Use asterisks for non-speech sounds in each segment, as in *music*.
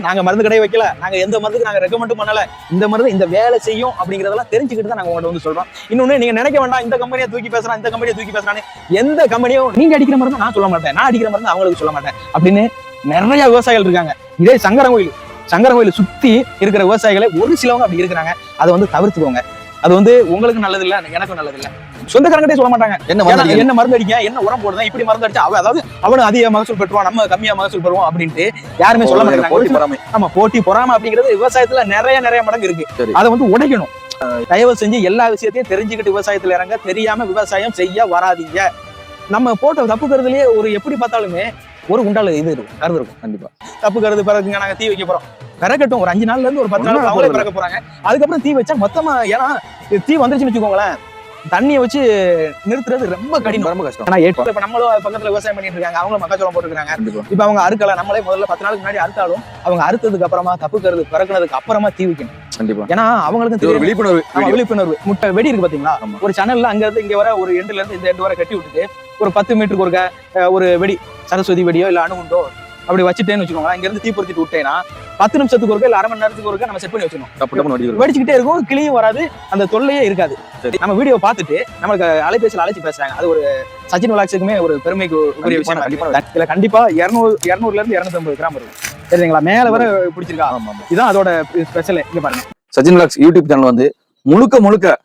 நாங்க மருந்து கடையை வைக்கல. நாங்க எந்த மருந்துக்கு நாங்க ரெக்கமெண்ட் பண்ணல. இந்த மருந்து இந்த வேலை செய்யும் அப்படிங்கறதெல்லாம் தெரிஞ்சுக்கிட்டு தான் நாங்க உங்கள்ட்ட வந்து சொல்றோம். இன்னொன்னு நீங்க நினைக்க வேண்டாம் இந்த கம்பெனியை தூக்கி பேசுறான் இந்த கம்பெனியை தூக்கி பேசுறான்னு. எந்த கம்பெனியும் நீங்க அடிக்கிற மருந்து நான் சொல்ல மாட்டேன். நான் அடிக்கிற மருந்து அவங்களுக்கு சொல்ல மாட்டேன். அப்படின்னு நிறைய விவசாயிகள் இருக்காங்க. இதே சங்கரன் கோயில் சங்கரன் கோயில் சுத்தி இருக்கிற விவசாயிகளை ஒரு சிலவங்க அப்படி இருக்கிறாங்க. அதை வந்து தவிர்த்துக்கோங்க. அது வந்து உங்களுக்கு நல்லது இல்ல எனக்கும் நல்லது இல்ல சொந்தக்காரங்கிட்டே சொல்ல மாட்டாங்க. என்ன? என்ன மருந்து அடிக்க என்ன உரம் போடுறேன் இப்படி மருந்து அடிச்சா அவ அதாவது அவனு அதிக மகசூல் பெற்றுவான் நம்ம கம்மியா மகசூல் பெறுவோம் அப்படின்ட்டு யாருமே சொல்ல மாட்டாங்க போட்டி பொறாமை. ஆமா போட்டி பொறாம அப்படிங்கிறது விவசாயத்துல நிறைய நிறைய மடங்கு இருக்கு. அதை வந்து உடைக்கணும். தயவு செஞ்சு எல்லா விஷயத்தையும் தெரிஞ்சுக்கிட்டு விவசாயத்துல இறங்க தெரியாம விவசாயம் செய்ய வராதீங்க. நம்ம போட்ட தப்பு கருதுலயே ஒரு எப்படி பார்த்தாலுமே ஒரு குண்டால இது இருக்கும் கருது இருக்கும். கண்டிப்பா. தப்பு கருது பிறகுங்க நாங்க தீ வைக்க போறோம். பிறக்கட்டும். ஒரு அஞ்சு நாள்ல இருந்து ஒரு பத்து நாள் அவங்களே. பிறக்க போறாங்க. அதுக்கப்புறம் தீ வச்சா மொத்தமா ஏன்னா தீ வந்துருச்சுன்னு வச்சுக்கோங்களேன். தண்ணியை வச்சு நிறுத்துறது ரொம்ப கடினம். ரொம்ப கஷ்டம். ஆனா எட்டு இப்ப நம்மளும் பக்கத்துல விவசாயம் பண்ணிட்டு இருக்காங்க. அவங்களும் மக்காச்சோளம் போட்டுருக்காங்க. இப்ப அவங்க அறுக்கல. நம்மளே முதல்ல பத்து நாளுக்கு முன்னாடி அறுத்தாலும் அவங்க அறுத்ததுக்கு அப்புறமா தப்புக்கிறது பிறக்குனதுக்கு அப்புறமா தீ வைக்கணும். கண்டிப்பா. ஏன்னா அவங்களுக்கும் இது ஒரு விழிப்புணர்வு. விழிப்புணர்வு. முட்டை வெடி இருக்கு பாத்தீங்களா. ஒரு சேனல்ல அங்க இருந்து இங்க வர ஒரு எண்டுல இருந்து இந்த எண்டு வரை கட்டி விட்டுட்டு ஒரு பத்து மீட்டருக்கு அஹ், ஒரு வெடி சரஸ்வதி வெடியோ இல்ல அணுகுண்டோ அப்படி வச்சுட்டேன்னு வச்சுக்கோங்களேன். இங்க இருந்து தீ பொருத்திட்டு விட்டேன்னா பத்து நிமிஷத்துக்கு ஒருக்க இல்ல அரை மணி நேரத்துக்கு ஒருக்க நம்ம செட் பண்ணி வெடிக்கிறது. வெடிச்சுக்கிட்டே இருக்கும் கிளியும் வராது அந்த தொல்லையே இருக்காது. நம்ம வீடியோ பார்த்துட்டு நம்மளுக்கு அலைபேசியில் அழைச்சு பேசுறாங்க. அது ஒரு சச்சின் விளாக்ஸுக்குமே ஒரு பெருமைக்கு உரிய விஷயம். இதுல கண்டிப்பா இருநூறு இருநூறுல இருந்து இருநூத்தி கிராம் இருக்கும். சரிங்களா? மேல வர பிடிச்சிருக்கா? இதான் அதோட ஸ்பெஷல் இங்க பாருங்க. சச்சின் விலாக்ஸ் யூடியூப் சேனல் வந்து முழுக்க முழுக்க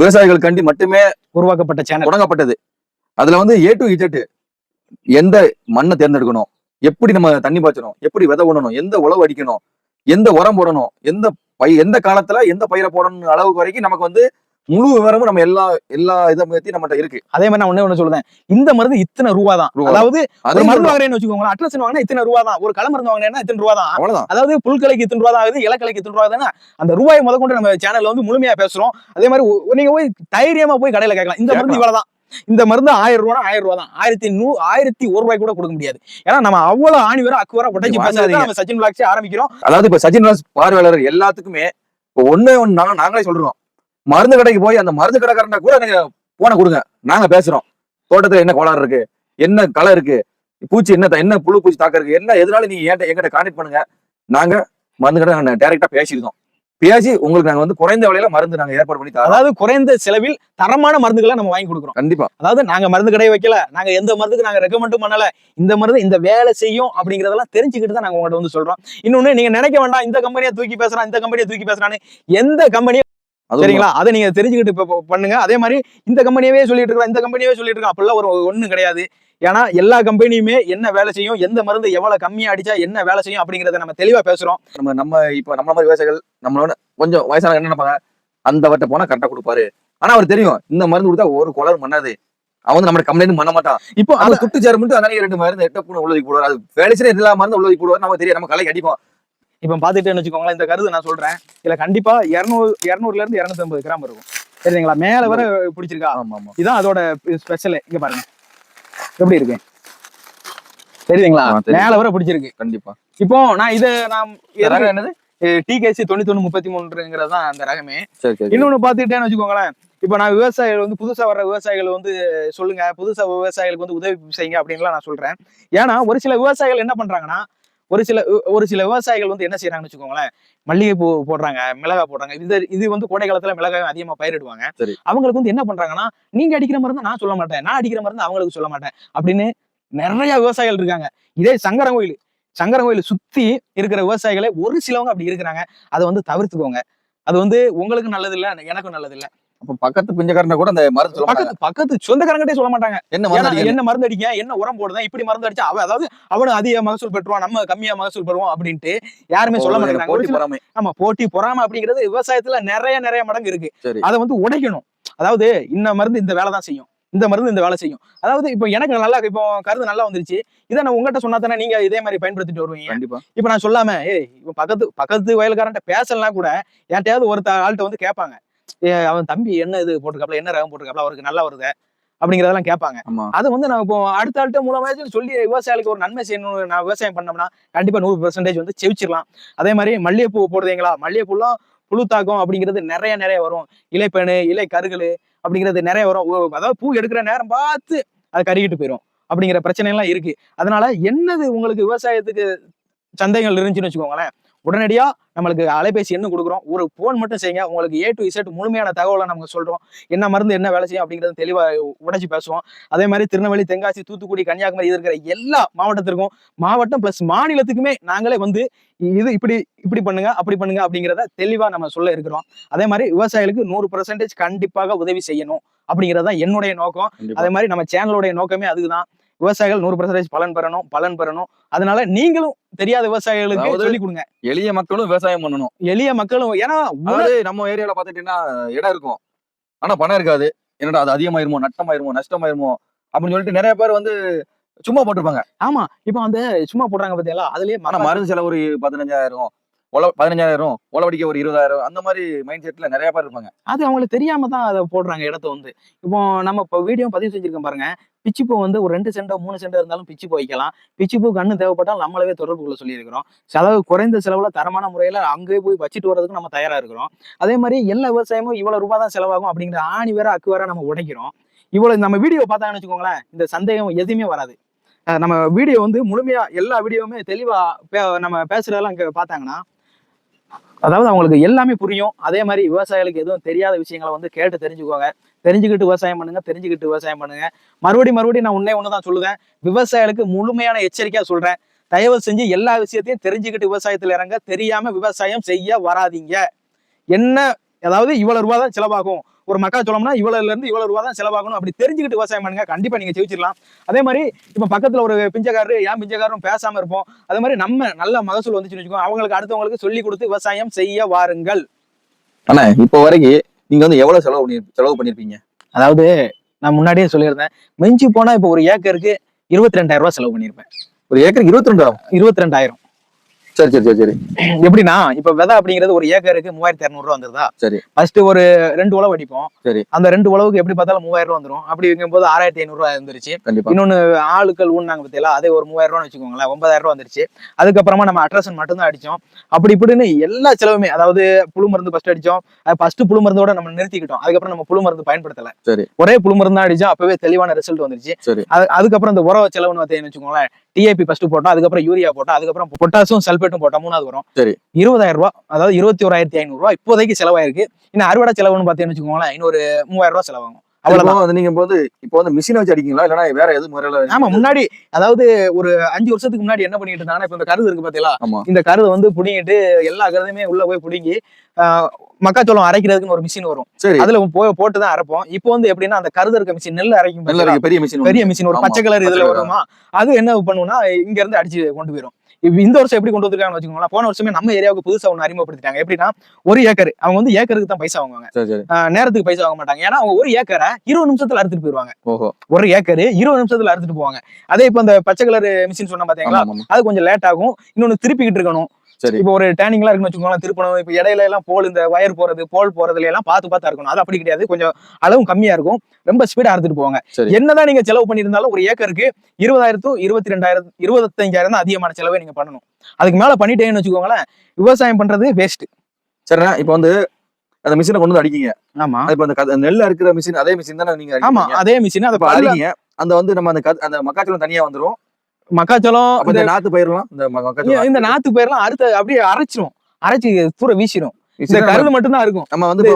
விவசாயிகள் கண்டி மட்டுமே உருவாக்கப்பட்ட சேனல் தொடங்கப்பட்டது. அதுல வந்து ஏ டு இஜெட் எந்த மண்ணை தேர்ந்தெடுக்கணும்? எப்படி நம்ம தண்ணி பாய்ச்சணும்? எப்படி விதை விடணும் எந்த உழவு அடிக்கணும்? எந்த உரம் போடணும்? எந்த பை எந்த காலத்துல எந்த பயிரை போடணும் அளவுக்கு வரைக்கும் நமக்கு வந்து முழு விவரமும் நம்ம எல்லா எல்லா இதை பத்தி நம்மகிட்ட இருக்கு. அதே மாதிரி நான் ஒண்ணே ஒண்ணு சொல்லுதேன் இந்த மருந்து இத்தனை ரூபா தான். அதாவது ஒரு மருந்து வாங்குறேன்னு வச்சுக்கோங்களேன் அட்ரஸ் வாங்கினா இத்தனை ரூபா தான். ஒரு கள மருந்து வாங்கினேன்னா இத்தனை ரூபா தான். அவ்வளவுதான். அதாவது புல்கலைக்கு இத்தனை ரூபா தான் ஆகுது இலக்கலைக்கு இத்தனை ரூபா தானே அந்த ரூபாய் முத கொண்டு நம்ம சேனல்ல வந்து முழுமையா பேசுறோம். அதே மாதிரி நீங்க போய் தைரியமா போய் கடையில கேட்கலாம். இந்த மருந்து இவ்வளவுதான். இந்த மருந்து ஆயிரம் ரூபா ஆயிரம் ரூபா தான் ஆயிரத்தி நூ ஆயிரத்தி ஒரு ரூபாய் கூட கொடுக்க முடியாது. ஏன்னா நம்ம அவ்வளவு ஆணி வர அக்குவரா உடஞ்சி வாங்காதீங்க. நம்ம சச்சின் பிளாக்ஸே ஆரம்பிக்கிறோம். அதாவது இப்ப சச்சின் விலாஸ் பார்வையாளர் எல்லாத்துக்குமே இப்போ ஒண்ணே ஒண்ணு நாங்க நாங்களே சொல்றோம். மருந்து கடைக்கு போய் அந்த மருந்து கடைக்காரன் கூட நீங்க போன கொடுங்க. நாங்க பேசுறோம். தோட்டத்துல என்ன கோளாறு இருக்கு? என்ன களை இருக்கு? பூச்சி என்ன என்ன புழு பூச்சி தாக்கம் இருக்கு? என்ன எதனால நீங்க என்கிட்ட எங்கிட்ட கான்டெக்ட் பண்ணுங்க. நாங்க மருந்து கடை டைரக்டா பேசியிருந்தோம் பேசி உங்களுக்கு நாங்க வந்து குறைந்த விலையில மருந்து நாங்க ஏற்பாடு பண்ணி தரோம். அதாவது குறைந்த செலவில் தரமான மருந்துகளை நம்ம வாங்கி கொடுக்குறோம். கண்டிப்பா. அதாவது நாங்க மருந்து கடை வைக்கல நாங்க எந்த மருந்துக்கு நாங்க ரெக்கமெண்டும் பண்ணல இந்த மருந்து இந்த வேலை செய்யும் அப்படிங்கறதெல்லாம் தெரிஞ்சுக்கிட்டு தான் நாங்க உங்கள்ட்ட வந்து சொல்றோம். இன்னொன்னு நீங்க நினைக்க வேண்டாம் இந்த கம்பெனியை தூக்கி பேசுறான் இந்த கம்பெனியை தூக்கி பேசுறான்னு எந்த கம்பெனியும் சரிங்களா? அதை நீங்க தெரிஞ்சுக்கிட்டு பண்ணுங்க. அதே மாதிரி இந்த கம்பெனியவே சொல்லிட்டு இருக்கோம் இந்த கம்பெனியவே சொல்லிட்டு இருக்கோம் அப்படிலாம் ஒரு ஒண்ணும் கிடையாது. ஏன்னா எல்லா கம்பெனியுமே என்ன வேலை செய்யும் எந்த மருந்து எவ்வளவு கம்மியா அடிச்சா என்ன வேலை செய்யும் அப்படிங்கறத நம்ம தெளிவா பேசுறோம். நம்ம நம்ம இப்ப நம்ம மாதிரி விவசாயிகள் நம்மளோட கொஞ்சம் வயசான என்ன நினைப்பாங்க அந்த வட்ட போனா கரெக்டா கொடுப்பாரு. ஆனா அவர் தெரியும் இந்த மருந்து கொடுத்தா ஒரு குளர் பண்ணாது. அவன் வந்து நம்ம கம்ப்ளைண்ட் பண்ண மாட்டான். இப்போ அது துட்டு சேர் மட்டும் அதனால ரெண்டு மருந்து எட்ட பூனை உள்ளதுக்கு போடுவார். அது வேலைச்சுனே எல்லா மருந்து உள்ளதுக்கு போடுவார் நமக்கு தெரியும். நம்ம கலைக்கு அடிப்போம். இப்ப பாத்துட்டேன்னு வச்சுக்கோங்களேன் இந்த கருது நான் சொல்றேன். இதுல கண்டிப்பா இருநூறு இருநூறுல இருந்து இருநூத்தி ஐம்பது கிராம் இருக்கும். சரிங்களா? மேல வர பிடிச்சிருக்கா? ஆமா ஆமா. இதான் அதோட ஸ்பெஷல் இங்க பாருங்க. எப்படி இருக்கு? தெரியுதுங்களா? தெரியுது. மேல வர பிடிச்சிருக்கு. கண்டிப்பா. இப்போ நான் இத நான் என்னது? டிகேசி தொண்ணூத்தி முப்பத்தி மூணுங்கிறது தான் அந்த ரகமே. இன்னொன்னு பாத்துக்கிட்டேன்னு வச்சுக்கோங்களேன் இப்போ நான் விவசாயிகள் வந்து புதுசா வர்ற விவசாயிகள் வந்து சொல்லுங்க புதுசா விவசாயிகளுக்கு வந்து உதவி செய்யுங்க அப்படின்லாம் நான் சொல்றேன். ஏன்னா ஒரு சில விவசாயிகள் என்ன பண்றாங்கன்னா ஒரு சில ஒரு சில விவசாயிகள் வந்து என்ன செய்யறாங்கன்னு வச்சுக்கோங்களேன் மல்லிகைப்பூ போடுறாங்க மிளகாய் போடுறாங்க இது இது வந்து கோடை காலத்துல மிளகாய் அதிகமா பயிரிடுவாங்க. அவங்களுக்கு வந்து என்ன பண்றாங்கன்னா நீங்க அடிக்கிற மருந்து நான் சொல்ல மாட்டேன் நான் அடிக்கிற மருந்து அவங்களுக்கு சொல்ல மாட்டேன் அப்படின்னு நிறைய விவசாயிகள் இருக்காங்க. இதே சங்கரன் கோயில் சங்கரன் கோயில் சுத்தி இருக்கிற விவசாயிகளே ஒரு சிலவங்க அப்படி இருக்கிறாங்க. அதை வந்து தவிர்த்துக்கோங்க. அது வந்து உங்களுக்கு நல்லது இல்ல எனக்கும் நல்லது இல்ல அப்ப பக்கத்து பிஞ்சக்காரன கூட அந்த மருந்து சொல்ல மாட்டாங்க. பக்கத்து பக்கத்து சொந்தக்காரங்கிட்டே சொல்ல மாட்டாங்க. என்ன மருந்து? என்ன மருந்து அடிக்க என்ன உரம் போடுதேன் இப்படி மருந்து அடிச்சா அவ அதாவது அவனு அதிக மகசூல் பெற்றுவான் நம்ம கம்மியா மகசூல் பெறுவோம் அப்படின்ட்டு யாருமே சொல்ல மாட்டேங்கிறாங்க. ஒரு போட்டி பொறாமை. ஆமா போட்டி பொறாம அப்படிங்கிறது விவசாயத்துல நிறைய நிறைய மடங்கு இருக்கு. அதை வந்து உடைக்கணும். அதாவது இந்த மருந்து இந்த வேலை தான் செய்யும். இந்த மருந்து இந்த வேலை செய்யும். அதாவது இப்போ எனக்கு நல்லா இப்போ கருது நல்லா வந்துருச்சு. இதை நான் உங்ககிட்ட சொன்னா தானே நீங்க இதே மாதிரி பயன்படுத்திட்டு வருவீங்க. கண்டிப்பா. இப்ப நான் சொல்லாம ஏய் இப்ப பக்கத்து பக்கத்து வயல்காரன்ட்ட பேசலாம் கூட யார்ட்டையாவது ஒரு ஆள்கிட்ட வந்து கேட்பாங்க. ஏ அவன் தம்பி என்ன இது போட்டிருக்காப்ல என்ன ரகம் போட்டிருக்காப்ல அவருக்கு நல்லா வருது அப்படிங்கறதெல்லாம் கேட்பாங்க. அது வந்து நான் இப்போ அடுத்த ஆள்கிட்ட மூலமாக சொல்லி விவசாயிகளுக்கு ஒரு நன்மை செய்யணும் நான் விவசாயம் பண்ணோம்னா கண்டிப்பா நூறு பெர்சன்டேஜ் வந்து செவிச்சிடலாம் அதே மாதிரி மல்லிகைப்பூ போடுறீங்களா? மல்லிகைப்பூலாம் புழு தாக்கம் அப்படிங்கிறது நிறைய நிறைய வரும். இலைப்பேனு இலை கருகல் அப்படிங்கிறது நிறைய வரும். அதாவது பூ எடுக்கிற நேரம் பார்த்து அது கருகிட்டு போயிடும் அப்படிங்கிற பிரச்சனை எல்லாம் இருக்கு. அதனால என்னது உங்களுக்கு விவசாயத்துக்கு சந்தைகள் இருந்துச்சுன்னு வச்சுக்கோங்களேன். உடனடியா நம்மளுக்கு அலைபேசி எண்ணு கொடுக்குறோம். ஒரு ஃபோன் மட்டும் செய்யுங்க. உங்களுக்கு ஏ டு இசட் முழுமையான தகவலை நமக்கு சொல்றோம். என்ன மருந்து என்ன வேலை செய்யும் அப்படிங்கறது தெளிவா உடைச்சு பேசுவோம். அதே மாதிரி திருநெல்வேலி தென்காசி தூத்துக்குடி கன்னியாகுமரி இது இருக்கிற எல்லா மாவட்டத்திற்கும் மாவட்டம் பிளஸ் மாநிலத்துக்குமே நாங்களே வந்து இது இப்படி இப்படி பண்ணுங்க அப்படி பண்ணுங்க அப்படிங்கிறத தெளிவா நம்ம சொல்ல இருக்கிறோம். அதே மாதிரி விவசாயிகளுக்கு நூறு பெர்சன்டேஜ் கண்டிப்பாக உதவி செய்யணும் அப்படிங்கிறது தான் என்னுடைய நோக்கம். அதே மாதிரி நம்ம சேனலோடைய நோக்கமே அதுதான் விவசாயிகள் நூறு பெர்சன்டேஜ் பலன் பெறணும் பலன் பெறணும். அதனால நீங்களும் தெரியாத விவசாயிகளுக்கு சொல்லி கொடுங்க. எளிய மக்களும் விவசாயம் பண்ணணும். எளிய மக்களும் ஏன்னா நம்ம ஏரியால பாத்துட்டீங்கன்னா இடம் இருக்கும். ஆனா பணம் இருக்காது. என்னடா அது அதிகமாயிருமோ நட்டமாயிருமோ நஷ்டமாயிருமோ அப்படின்னு சொல்லிட்டு நிறைய பேர் வந்து சும்மா போட்டிருப்பாங்க. ஆமா இப்போ அந்த சும்மா போடுறாங்க பாத்தீங்களா? அதுலயே மருந்து செலவு ஒரு பதினஞ்சாயிரம் உழ பதினஞ்சாயிரம் உழவடிக்க ஒரு இருபதாயிரம் அந்த மாதிரி மைண்ட் செட்ல நிறைய பேர் இருப்பாங்க. அது அவங்களுக்கு தெரியாம தான் அதை போடுறாங்க இடத்த வந்து. இப்போ நம்ம இப்போ வீடியோ பதிவு செஞ்சிருக்கோம் பாருங்க. பிச்சிப்பூ வந்து ஒரு ரெண்டு சென்டோ மூணு சென்டோ இருந்தாலும் பிச்சிப்பூ வைக்கலாம். பிச்சிப்பூ கண்ணு தேவைப்பட்டால் நம்மளவே தொடர்பு கொள்ள சொல்லியிருக்கிறோம். செலவு குறைந்த செலவுல தரமான முறையில அங்கேயே போய் வச்சுட்டு வர்றதுக்கு நம்ம தயாரா இருக்கிறோம். அதே மாதிரி எல்லா விவசாயமும் இவ்வளவு ரூபாய் தான் செலவாகும் அப்படிங்கிற ஆணி வேற அக்கு வேற நம்ம உடைக்கிறோம். இவ்வளவு நம்ம வீடியோ பார்த்தாங்கன்னு வச்சுக்கோங்களேன் இந்த சந்தேகம் எதுவுமே வராது. நம்ம வீடியோ வந்து முழுமையா எல்லா வீடியோவுமே தெளிவா பே- நம்ம பேசுறதெல்லாம் இங்க பார்த்தாங்கன்னா அதாவது அவங்களுக்கு எல்லாமே புரியும். அதே மாதிரி விவசாயிகளுக்கு எதுவும் தெரியாத விஷயங்களை வந்து கேட்டு தெரிஞ்சுக்கோங்க. தெரிஞ்சுக்கிட்டு விவசாயம் பண்ணுங்க தெரிஞ்சுக்கிட்டு விவசாயம் பண்ணுங்க. மறுபடியும் மறுபடியும் நான் உன்னே ஒன்று தான் சொல்லுவேன். விவசாயிகளுக்கு முழுமையான எச்சரிக்கையா சொல்றேன். தயவு செஞ்சு எல்லா விஷயத்தையும் தெரிஞ்சுக்கிட்டு விவசாயத்துல இறங்க. தெரியாம விவசாயம் செய்ய வராதீங்க. என்ன அதாவது இவ்வளவு ரூபா தான் செலவாகும். ஒரு மக்காச்சோளம்னா இவ்வளவுல இருந்து இவ்வளவு ரூபா தான் செலவாகணும். அப்படி தெரிஞ்சுக்கிட்டு விவசாயம் பண்ணுங்க. கண்டிப்பா நீங்க ஜெயிச்சிடலாம். அதே மாதிரி இப்ப பக்கத்துல ஒரு பிஞ்சைக்காரரு ஏன் பிஞ்சைக்காரரும் பேசாம இருப்போம். அதே மாதிரி நம்ம நல்ல மகசூல் வந்துச்சுன்னு வச்சுக்கோங்க. அவங்களுக்கு அடுத்தவங்களுக்கு சொல்லி கொடுத்து விவசாயம் செய்ய வாருங்கள். ஆனா இப்போ வரைக்கும் நீங்க வந்து எவ்வளவு செலவு பண்ணி செலவு பண்ணிருப்பீங்க? அதாவது நான் முன்னாடியே சொல்லியிருந்தேன். மிஞ்சி போனா இப்போ ஒரு ஏக்கருக்கு இருபத்தி ரெண்டாயிரம் ரூபாய் செலவு பண்ணியிருப்பேன் ஒரு ஏக்கருக்கு இருபத்தி ரெண்டாயிரம் இருபத்தி ரெண்டாயிரம் சரி சரி சரி சரி. எப்படின்னா இப்ப விதை அப்படிங்கிறது ஒரு ஏக்கருக்கு மூவாயிரத்தி இரநூறு ரூபா வந்துருதா? சரி. ஃபர்ஸ்ட் ஒரு ரெண்டு உழவு அடிப்போம். சரி. அந்த ரெண்டு உழவுக்கு எப்படி பார்த்தாலும் மூவாயிரம் ரூபா வந்துரும். அப்படிங்கும் போது ஆறாயிரத்தி ஐநூறு ரூபா இருந்துருச்சு இன்னொன்னு ஆளுக்கள் ஊன்னாங்க பத்தியெல்லாம் அதே ஒரு மூவாயிரம் ரூபான்னு வச்சுக்கோங்களேன் ஒன்பதாயிரம் ரூபா வந்துருச்சு. அதுக்கப்புறமா நம்ம அட்ரஸன் மட்டும்தான் அடிச்சோம். அப்படி இப்படின்னு எல்லா செலவுமே அதாவது புழு மருந்து ஃபர்ஸ்ட் அடிச்சோம். ஃபர்ஸ்ட் புழு மருந்தோட நம்ம நிறுத்திக்கிட்டோம். அதுக்கப்புறம் நம்ம புழு மருந்து பயன்படுத்தல. சரி. ஒரே புழு மருந்து தான் அடிச்சோம் அப்பவே தெளிவான ரிசல்ட் வந்துருச்சு. அதுக்கப்புறம் இந்த உரவ செலவுன்னு பார்த்தீங்கன்னு வச்சுக்கோங்களேன் டிஏபி ஃபர்ஸ்ட் போட்டோம் அதுக்கப்புறம் யூரியா போட்டோம் அதுக்கப்புறம் பொட்டாசும் சல்பேட்டும் போட்டோம் மூணாவது வரும் சரி. இருபதாயிரம் ரூபாய் அதாவது இருபத்தி ஓராயிரத்தி ஐநூறு ரூபாய் இப்போதைக்கு செலவாயிருக்கு. இன்னும் அறுவடை செலவுன்னு பார்த்தீங்கன்னு வச்சுக்கோங்களேன் இன்னொரு மூவாயிரம் ரூபாய் செலவாகும். அவ்வளவுதான். வந்து நீங்க வந்து இப்போ வந்து மிஷினை வச்சு அடிக்கீங்களா இல்லைன்னா வேற எதுவும் முறையில ஆமா முன்னாடி அதாவது ஒரு அஞ்சு வருஷத்துக்கு முன்னாடி என்ன பண்ணிட்டு இருந்தாங்கன்னா இப்ப இந்த கருது இருக்கு பாத்தீங்களா. இந்த கருது வந்து புடிங்கிட்டு எல்லா கருதுமே உள்ள போய் புடுங்கி மக்காச்சோளம் அரைக்கிறதுக்குன்னு ஒரு மிஷின் வரும். சரி. அதுல போய் போட்டு தான் அரைப்போம். இப்போ வந்து எப்படின்னா அந்த கருது இருக்க மிஷின் நெல் அரைக்கும் பெரிய மிஷின் பெரிய மிஷின் ஒரு பச்சை கலர் இதுல. வருமா? அது என்ன பண்ணுவோம்னா இங்க இருந்து அடிச்சு கொண்டு இப்ப இந்த வருஷம் எப்படி கொண்டு வந்திருக்காங்கன்னு வச்சுக்கோங்களேன் போன வருஷமே நம்ம ஏரியாவுக்கு புதுசா ஒண்ணு அறிமுகப்படுத்திட்டாங்க. எப்படின்னா ஒரு ஏக்கர் அவங்க வந்து ஏக்கருக்கு தான் பைசா வாங்குவாங்க. நேரத்துக்கு பைசா வாங்க மாட்டாங்க. ஏன்னா அவங்க ஒரு ஏக்கரை இருபது நிமிஷத்துல அறுத்துட்டு போயிருவாங்க. ஒரு ஏக்கர் இருபது நிமிஷத்துல அறுத்துட்டு போவாங்க. அதே இப்ப இந்த பச்சை கலர் மிஷின் சொன்ன பாத்தீங்களா அது கொஞ்சம் லேட் ஆகும். இன்னொன்னு திருப்பிக்கிட்டு இருக்கணும். சரி. இப்போ ஒரு டேனிங்லாம் இருக்குன்னு வச்சுக்கோங்களேன் திருப்பணும் இப்போ இடையில எல்லாம் போல் இந்த வயர் போறது போல் போறதுல எல்லாம் பார்த்து பார்த்து இருக்கணும் அது அப்படி கிடையாது. கொஞ்சம் அளவும் கம்மியா இருக்கும். ரொம்ப ஸ்பீடா அறுத்துட்டு போவாங்க. என்னதான் நீங்க செலவு பண்ணியிருந்தாலும் ஒரு ஏக்கருக்கு இருபதாயிரத்தும் இருபத்தி ரெண்டாயிரம் இருபத்தஞ்சாயிரம் தான் அதிகமான செலவை நீங்க பண்ணணும். அதுக்கு மேல பண்ணிட்டேன்னு வச்சுக்கோங்களேன் விவசாயம் பண்றது வேஸ்ட் சரிண்ணா இப்போ வந்து அந்த மிஷினை கொண்டு வந்து அடிக்கீங்க. ஆமா. இப்போ அந்த கத- நெல் அறுக்கிற மிஷின் அதே மிஷின் தானே நீங்க ஆமா? அதே மிஷின் அதை அடிக்கீங்க. அந்த வந்து நம்ம அந்த அந்த மக்காச்சோளம் தனியா வந்துரும். மக்காச்சோளம் இந்த நாத்து பயிரெல்லாம் இந்த மக்காச்சோளம் இந்த நாத்து பயிரெல்லாம் அறுத்து அப்படியே அரைச்சிரும். அரைச்சு தூர வீசிரும். இந்த கருது மட்டும் தான் இருக்கும். நம்ம வந்து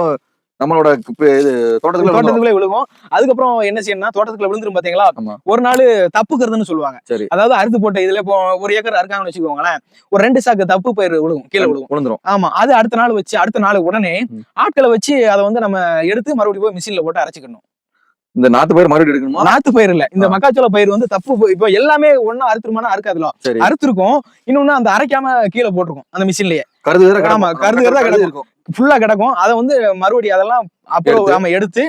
நம்மளோட இது விழுந்தோம். தோட்டத்துக்குள்ளே விழுகும் அதுக்கப்புறம் என்ன செய்யணும்னா தோட்டத்துக்குள்ள விழுந்துரும் பாத்தீங்களா. ஒரு நாள் தப்புக்கிறதுன்னு சொல்லுவாங்க. சரி. அதாவது அறுத்து போட்ட இதுல இப்போ ஒரு ஏக்கர் அறுக்காங்கன்னு வச்சுக்கோங்களேன் ஒரு ரெண்டு சாக்கு தப்பு பயிர் விழுகும் கீழே விழுகும். விழுந்துரும். ஆமா. அது அடுத்த நாள் வச்சு அடுத்த நாள் உடனே. ஆட்களை வச்சு அதை வந்து நம்ம எடுத்து மறுபடியும் போய் மிஷின்ல போட்டு அரைச்சிக்கணும். இந்த நாத்து பயிர் மறுபடியும் எடுக்கணுமா? நாத்து பயிர் இல்ல. இந்த. மக்காச்சோள பயிர் வந்து தப்பு. இப்போ எல்லாமே ஒண்ணா அறுத்துருமானா அறுக்காதுல? அறுத்திருக்கும். இன்னொன்னு அந்த அரைக்காம கீழே போட்டிருக்கும் அந்த மிஷின்லயே கருது ஆமா. கருது கருது இருக்கும். ஃபுல்லா கிடக்கும். அதை வந்து மறுபடியும் அதெல்லாம் அப்புறம் எடுத்து. நாம எடுத்து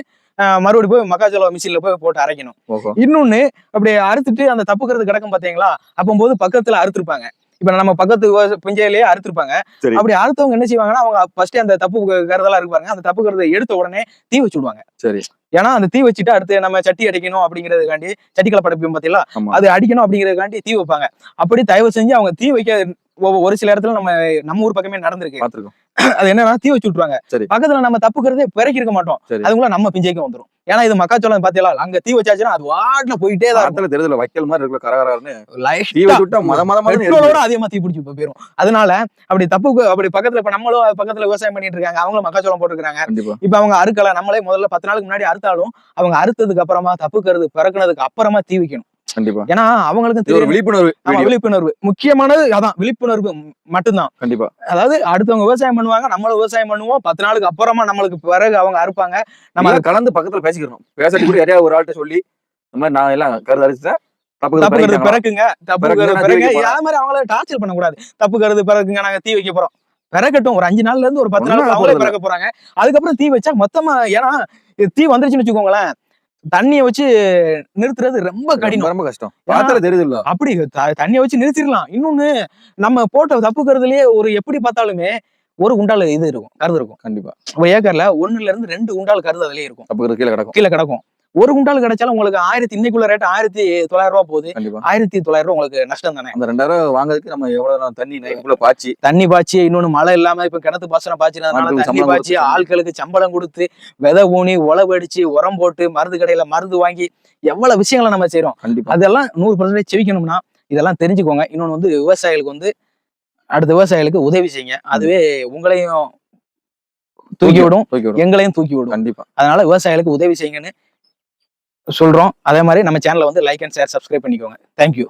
மறுபடியும் போய் மக்காச்சோள மிஷின்ல போய் போட்டு அரைக்கணும். இன்னொன்னு அப்படி அறுத்துட்டு அந்த தப்புக்கிறது கிடக்கும் பாத்தீங்களா? அப்பம்போது பக்கத்துல அறுத்திருப்பாங்க. இப்ப நம்ம பக்கத்து பிஞ்சையிலேயே அறுத்திருப்பாங்க. அப்படி அறுத்தவங்க என்ன செய்வாங்கன்னா அவங்க ஃபர்ஸ்ட் அந்த தப்பு கருதெல்லாம் இருக்கு பாருங்க. அந்த தப்பு கருதை எடுத்த உடனே தீ வச்சு விடுவாங்க. சரி. ஏன்னா அந்த தீ வச்சுட்டு அடுத்து நம்ம சட்டி அடிக்கணும் அப்படிங்கிறதுக்காண்டி சட்டிக்கலை படைப்போம் பாத்தீங்களா ஆமா. அது அடிக்கணும் அப்படிங்கிறதுக்காண்டி தீ வைப்பாங்க. அப்படி தயவு செஞ்சு அவங்க தீ வைக்க ஒரு சில இடத்துல நம்ம நம்ம ஊர் பக்கமே நடந்திருக்கு. பாத்துருக்கோம் *clears throat* அது என்னன்னா தீ வச்சு விட்டுருவாங்க. சரி. பக்கத்துல நம்ம தப்புக்கிறதே பிறக்கி இருக்க மாட்டோம். அதுக்குள்ள நம்ம பிஞ்சைக்கும் வந்துரும். ஏன்னா இது மக்காச்சோளம் பாத்தீங்களா? அங்க தீ வச்சாச்சுன்னா அது வாட்டுல போயிட்டே தான் ஆத்துல தெரியுதுல வைக்கல் மாதிரி இருக்கிற கரகரன்னு தீ விட்டா மத மத பெட்ரோலோட அதிகமா தீ பிடிச்சி போயிரும். அதனால அப்படி தப்பு அப்படி பக்கத்துல இப்ப நம்மளும் பக்கத்துல விவசாயம் பண்ணிட்டு இருக்காங்க. அவங்களும் மக்காச்சோளம் போட்டுருக்காங்க இப்ப அவங்க அறுக்கல நம்மளே முதல்ல பத்து நாளுக்கு முன்னாடி அறுத்தாலும் அவங்க அறுத்ததுக்கு அப்புறமா தப்புக்கிறது பிறக்குனதுக்கு அப்புறமா தீ வைக்கணும். கண்டிப்பா. ஏன்னா அவங்களுக்கும் இது ஒரு விழிப்புணர்வு. விழிப்புணர்வு. முக்கியமானது அதான் விழிப்புணர்வு மட்டும்தான். கண்டிப்பா. அதாவது அடுத்தவங்க விவசாயம் பண்ணுவாங்க நம்மளும் விவசாயம் பண்ணுவோம். பத்து நாளுக்கு அப்புறமா நம்மளுக்கு பிறகு அவங்க அறுப்பாங்க. நம்ம நம்ம கலந்து பக்கத்துல பேசிக்கிறோம் பேசிட்டு கூட யாரையாவது ஒரு ஆள்கிட்ட சொல்லி இந்த மாதிரி நான் எல்லாம் கருது அடிச்சுட்டேன் தப்பு தப்புக்கிறது பிறக்குங்க தப்புக்கிறது பிறகுங்க, பிறகு அதே மாதிரி அவங்கள டார்ச்சர் பண்ணக்கூடாது. தப்புக்கிறது பிறகுங்க நாங்க தீ வைக்க போறோம். பிறக்கட்டும் ஒரு அஞ்சு நாள்ல இருந்து ஒரு பத்து ஆக அவங்களே. பிறக்க போறாங்க. அதுக்கப்புறம் தீ வச்சா மொத்தமா ஏன்னா தீ வந்துருச்சுன்னு வச்சுக்கோங்களேன். தண்ணிய வச்சு நிறுத்துறது ரொம்ப கடினம். ரொம்ப கஷ்டம். பாத்துல தெரியுது இல்ல அப்படி தண்ணிய வச்சு நிறுத்திடலாம். இன்னொன்னு நம்ம போட்ட தப்புக்கிறதுலயே ஒரு எப்படி பார்த்தாலுமே ஒரு குண்டால் இது இருக்கும் கருது இருக்கும். கண்டிப்பா. ஒரு ஏக்கர்ல ஒண்ணுல இருந்து ரெண்டு குண்டால் கருது அதுலயே இருக்கும். தப்பு கீழே கிடக்கும். கீழே கிடக்கும். ஒரு குண்டால் கிடைச்சாலும் உங்களுக்கு ஆயிரத்தி இன்னைக்குள்ள ரேட் ஆயிரத்தி தொள்ளாயிரம் ரூபாய் போகுது. ஆயிரத்தி தொள்ளாயிரம் ரூபாய் உங்களுக்கு நஷ்டம் தானே? அந்த ரெண்டாயிரம் வாங்குறதுக்கு நம்ம எவ்வளவு தண்ணி நைட்டுக்குள்ள பாய்ச்சி. தண்ணி பாய்ச்சி இன்னொன்னு மழை இல்லாம இப்ப கிணத்து பாசனம் ஆட்களுக்கு தண்ணி பாய்ச்சி. ஆட்களுக்கு சம்பளம் கொடுத்து விதை ஊனி உழவு அடிச்சு உரம் போட்டு மருந்து கடையில மருந்து வாங்கி எவ்வளவு விஷயங்களை நம்ம கண்டிப்பா. அதெல்லாம் நூறு பர்சன்டேஜ் செவிக்கணும்னா இதெல்லாம் தெரிஞ்சுக்கோங்க. இன்னொன்னு வந்து விவசாயிகளுக்கு வந்து அடுத்த விவசாயிகளுக்கு உதவி செய்யுங்க. அதுவே உங்களையும் தூக்கி விடும் எங்களையும் தூக்கி விடும் கண்டிப்பா. அதனால விவசாயிகளுக்கு உதவி செய்யுங்கன்னு சொல்கிறோம் அதே மாதிரி நம்ம சேனலை வந்து லைக் அண்ட் ஷேர் சப்ஸ்கிரைப் பண்ணிக்கோங்க. Thank you